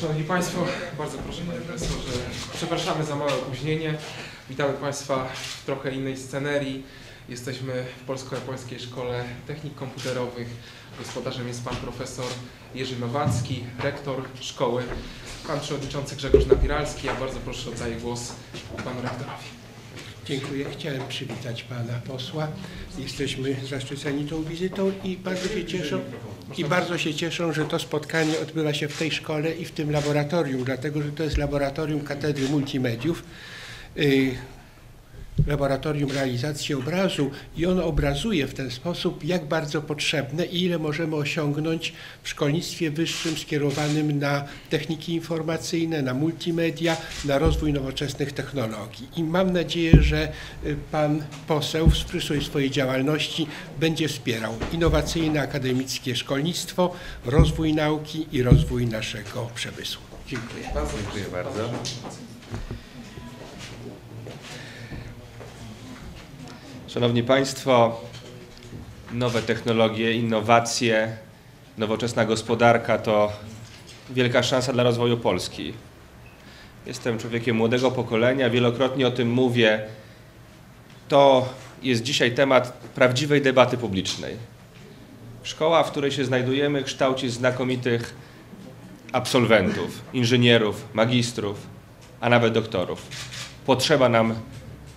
Szanowni Państwo, bardzo proszę Panie Profesorze, przepraszamy za małe opóźnienie. Witamy Państwa w trochę innej scenerii. Jesteśmy w Polsko-Japońskiej Szkole Technik Komputerowych. Gospodarzem jest Pan Profesor Jerzy Nowacki, rektor szkoły. Pan Przewodniczący Grzegorz Napiralski. Ja bardzo proszę oddaję głos Panu Rektorowi. Dziękuję. Chciałem przywitać pana posła. Jesteśmy zaszczyceni tą wizytą i bardzo się cieszą, i bardzo się cieszą, że to spotkanie odbywa się w tej szkole i w tym laboratorium, dlatego że to jest laboratorium Katedry Multimediów. Laboratorium realizacji obrazu i ono obrazuje w ten sposób, jak bardzo potrzebne i ile możemy osiągnąć w szkolnictwie wyższym skierowanym na techniki informacyjne, na multimedia, na rozwój nowoczesnych technologii. I mam nadzieję, że y, pan poseł w przyszłej swojej działalności będzie wspierał innowacyjne akademickie szkolnictwo, rozwój nauki i rozwój naszego przemysłu. Dziękuję. Dziękuję bardzo. Szanowni Państwo, nowe technologie, innowacje, nowoczesna gospodarka to wielka szansa dla rozwoju Polski. Jestem człowiekiem młodego pokolenia, wielokrotnie o tym mówię. To jest dzisiaj temat prawdziwej debaty publicznej. Szkoła, w której się znajdujemy, kształci znakomitych absolwentów, inżynierów, magistrów, a nawet doktorów. Potrzeba nam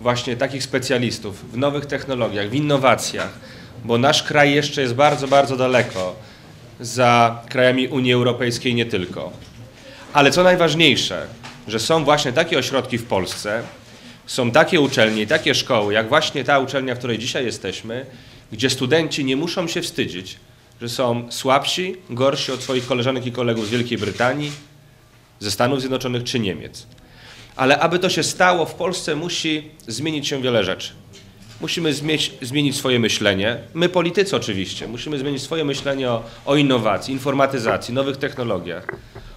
właśnie takich specjalistów w nowych technologiach, w innowacjach, bo nasz kraj jeszcze jest bardzo, bardzo daleko za krajami Unii Europejskiej nie tylko. Ale co najważniejsze, że są właśnie takie ośrodki w Polsce, są takie uczelnie i takie szkoły, jak właśnie ta uczelnia, w której dzisiaj jesteśmy, gdzie studenci nie muszą się wstydzić, że są słabsi, gorsi od swoich koleżanek i kolegów z Wielkiej Brytanii, ze Stanów Zjednoczonych czy Niemiec. Ale aby to się stało, w Polsce musi zmienić się wiele rzeczy. Musimy zmieć, zmienić swoje myślenie. My, politycy, oczywiście, musimy zmienić swoje myślenie o, o innowacji, informatyzacji, nowych technologiach,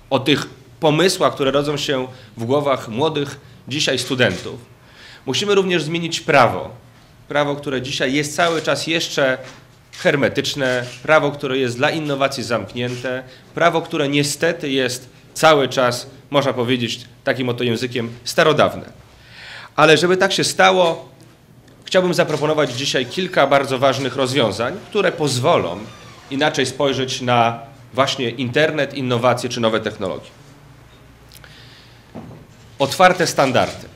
o tych pomysłach, które rodzą się w głowach młodych dzisiaj studentów. Musimy również zmienić prawo. Prawo, które dzisiaj jest cały czas jeszcze hermetyczne, prawo, które jest dla innowacji zamknięte, prawo, które niestety jest cały czas, można powiedzieć takim oto językiem, starodawne. Ale żeby tak się stało, chciałbym zaproponować dzisiaj kilka bardzo ważnych rozwiązań, które pozwolą inaczej spojrzeć na właśnie internet, innowacje czy nowe technologie. Otwarte standardy.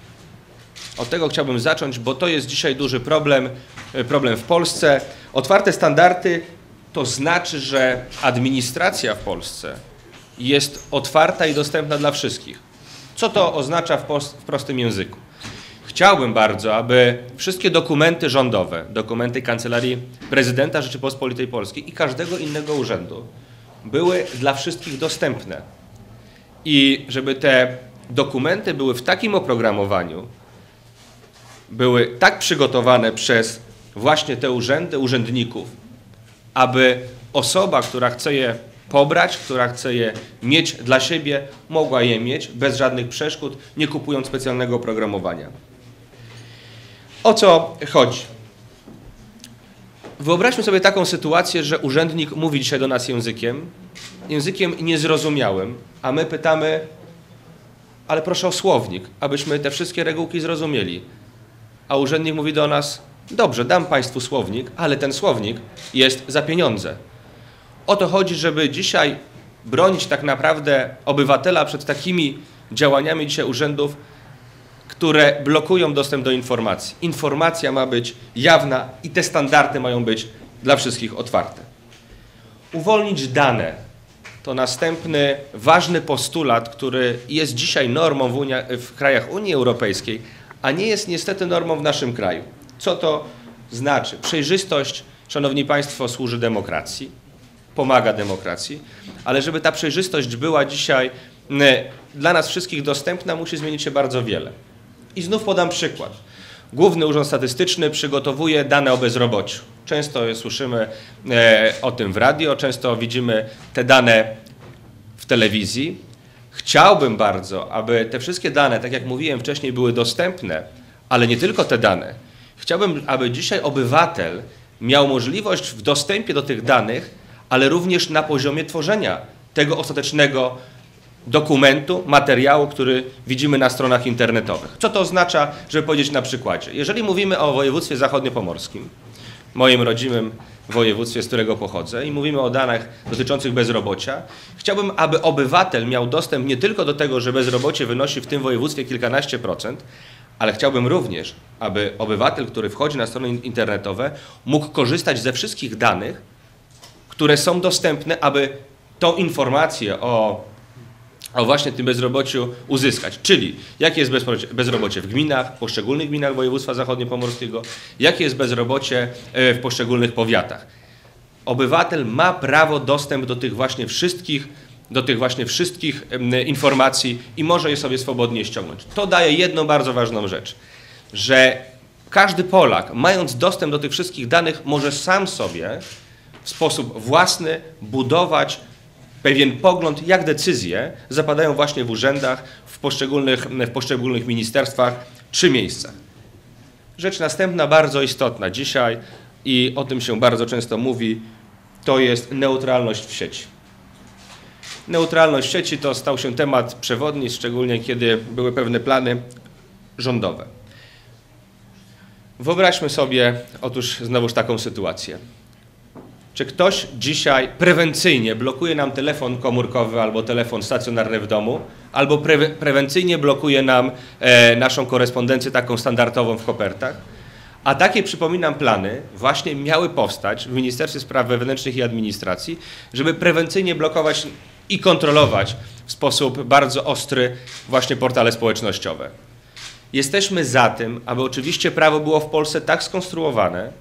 Od tego chciałbym zacząć, bo to jest dzisiaj duży problem, problem w Polsce. Otwarte standardy to znaczy, że administracja w Polsce jest otwarta i dostępna dla wszystkich. Co to oznacza w, w prostym języku? Chciałbym bardzo, aby wszystkie dokumenty rządowe, dokumenty Kancelarii Prezydenta Rzeczypospolitej Polskiej i każdego innego urzędu były dla wszystkich dostępne. I żeby te dokumenty były w takim oprogramowaniu, były tak przygotowane przez właśnie te urzędy, urzędników, aby osoba, która chce je pobrać, która chce je mieć dla siebie, mogła je mieć bez żadnych przeszkód, nie kupując specjalnego oprogramowania. O co chodzi? Wyobraźmy sobie taką sytuację, że urzędnik mówi dzisiaj do nas językiem, językiem niezrozumiałym, a my pytamy, ale proszę o słownik, abyśmy te wszystkie regułki zrozumieli. A urzędnik mówi do nas, dobrze, dam Państwu słownik, ale ten słownik jest za pieniądze. O to chodzi, żeby dzisiaj bronić tak naprawdę obywatela przed takimi działaniami dzisiaj urzędów, które blokują dostęp do informacji. Informacja ma być jawna i te standardy mają być dla wszystkich otwarte. Uwolnić dane to następny ważny postulat, który jest dzisiaj normą w, Unia, w krajach Unii Europejskiej, a nie jest niestety normą w naszym kraju. Co to znaczy? Przejrzystość, Szanowni Państwo, służy demokracji pomaga demokracji, ale żeby ta przejrzystość była dzisiaj dla nas wszystkich dostępna, musi zmienić się bardzo wiele. I znów podam przykład. Główny Urząd Statystyczny przygotowuje dane o bezrobociu. Często słyszymy e, o tym w radio, często widzimy te dane w telewizji. Chciałbym bardzo, aby te wszystkie dane, tak jak mówiłem wcześniej, były dostępne, ale nie tylko te dane. Chciałbym, aby dzisiaj obywatel miał możliwość w dostępie do tych danych ale również na poziomie tworzenia tego ostatecznego dokumentu, materiału, który widzimy na stronach internetowych. Co to oznacza, żeby powiedzieć na przykładzie? Jeżeli mówimy o województwie zachodniopomorskim, moim rodzimym województwie, z którego pochodzę, i mówimy o danych dotyczących bezrobocia, chciałbym, aby obywatel miał dostęp nie tylko do tego, że bezrobocie wynosi w tym województwie kilkanaście procent, ale chciałbym również, aby obywatel, który wchodzi na strony internetowe, mógł korzystać ze wszystkich danych, które są dostępne, aby tą informację o, o właśnie tym bezrobociu uzyskać. Czyli jakie jest bezrobocie, w gminach, poszczególnych gminach województwa zachodniopomorskiego, jakie jest bezrobocie e, w poszczególnych powiatach. Obywatel ma prawo dostęp do tych właśnie wszystkich do tych właśnie wszystkich informacji i może je sobie swobodnie ściągnąć. To daje jedną bardzo ważną rzecz, że każdy Polak, mając dostęp do tych wszystkich danych, może sam sobie w sposób własny budować pewien pogląd, jak decyzje zapadają właśnie w urzędach, w poszczególnych, w poszczególnych ministerstwach czy miejscach. Rzecz następna, bardzo istotna dzisiaj i o tym się bardzo często mówi, to jest neutralność w sieci. Neutralność w sieci to stał się temat przewodni, szczególnie kiedy były pewne plany rządowe. Wyobraźmy sobie otóż znowuż taką sytuację. Czy ktoś dzisiaj prewencyjnie blokuje nam telefon komórkowy albo telefon stacjonarny w domu, albo pre prewencyjnie blokuje nam e, naszą korespondencję taką standardową w kopertach? A takie, przypominam, plany właśnie miały powstać w Ministerstwie Spraw Wewnętrznych i Administracji, żeby prewencyjnie blokować i kontrolować w sposób bardzo ostry właśnie portale społecznościowe. Jesteśmy za tym, aby oczywiście prawo było w Polsce tak skonstruowane,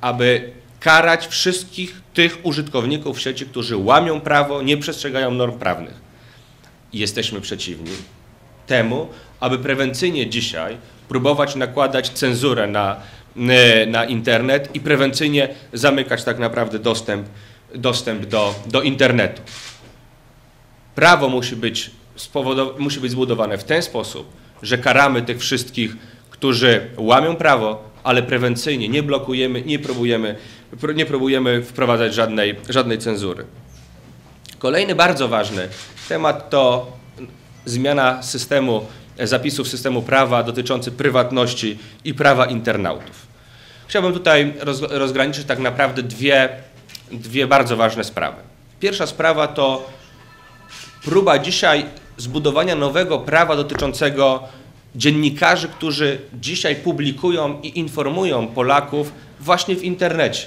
aby karać wszystkich tych użytkowników sieci, którzy łamią prawo, nie przestrzegają norm prawnych. Jesteśmy przeciwni temu, aby prewencyjnie dzisiaj próbować nakładać cenzurę na, e, na internet i prewencyjnie zamykać tak naprawdę dostęp, dostęp do, do internetu. Prawo musi być, musi być zbudowane w ten sposób, że karamy tych wszystkich, którzy łamią prawo, ale prewencyjnie nie blokujemy, nie próbujemy, pró- nie próbujemy wprowadzać żadnej, żadnej cenzury. Kolejny bardzo ważny temat to zmiana systemu, e, zapisów systemu prawa dotyczący prywatności i prawa internautów. Chciałbym tutaj roz, rozgraniczyć tak naprawdę dwie, dwie bardzo ważne sprawy. Pierwsza sprawa to próba dzisiaj zbudowania nowego prawa dotyczącego dziennikarzy, którzy dzisiaj publikują i informują Polaków właśnie w internecie.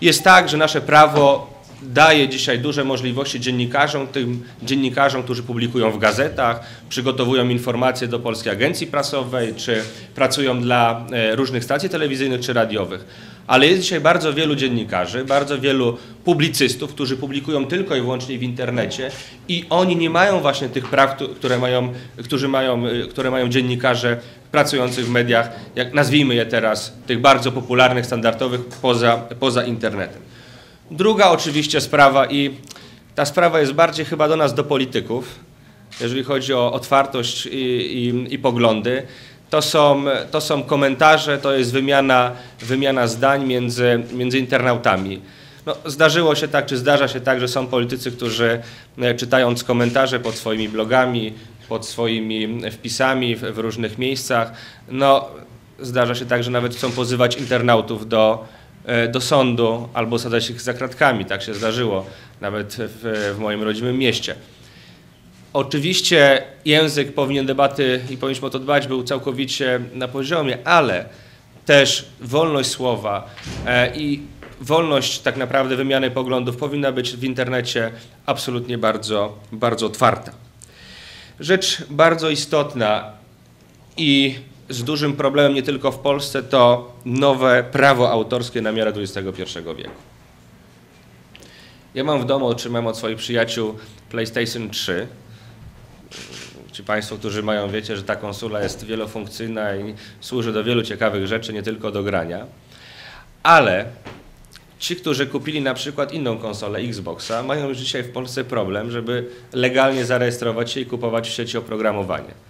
Jest tak, że nasze prawo daje dzisiaj duże możliwości dziennikarzom, tym dziennikarzom, którzy publikują w gazetach, przygotowują informacje do Polskiej Agencji Prasowej, czy pracują dla e, różnych stacji telewizyjnych czy radiowych. Ale jest dzisiaj bardzo wielu dziennikarzy, bardzo wielu publicystów, którzy publikują tylko i wyłącznie w internecie i oni nie mają właśnie tych praw, które mają, którzy mają, y, które mają dziennikarze pracujący w mediach, jak nazwijmy je teraz, tych bardzo popularnych, standardowych poza, poza internetem. Druga oczywiście sprawa i ta sprawa jest bardziej chyba do nas, do polityków, jeżeli chodzi o otwartość i, i, i poglądy, to są, to są komentarze, to jest wymiana, wymiana zdań między, między internautami. No, zdarzyło się tak, czy zdarza się tak, że są politycy, którzy e, czytając komentarze pod swoimi blogami, pod swoimi wpisami w, w różnych miejscach, no, zdarza się tak, że nawet chcą pozywać internautów do, e, do sądu albo sadzać ich za kratkami. Tak się zdarzyło nawet w, w moim rodzimym mieście. Oczywiście język powinien debaty i powinniśmy o to dbać, był całkowicie na poziomie, ale też wolność słowa e, i wolność tak naprawdę wymiany poglądów powinna być w internecie absolutnie bardzo, bardzo otwarta. Rzecz bardzo istotna i z dużym problemem nie tylko w Polsce to nowe prawo autorskie na miarę XXI wieku. Ja mam w domu, otrzymałem od swoich przyjaciół PlayStation 3. Ci Państwo, którzy mają, wiecie, że ta konsola jest wielofunkcyjna i służy do wielu ciekawych rzeczy, nie tylko do grania. Ale ci, którzy kupili na przykład inną konsolę Xboxa, mają już dzisiaj w Polsce problem, żeby legalnie zarejestrować się i kupować w sieci oprogramowanie.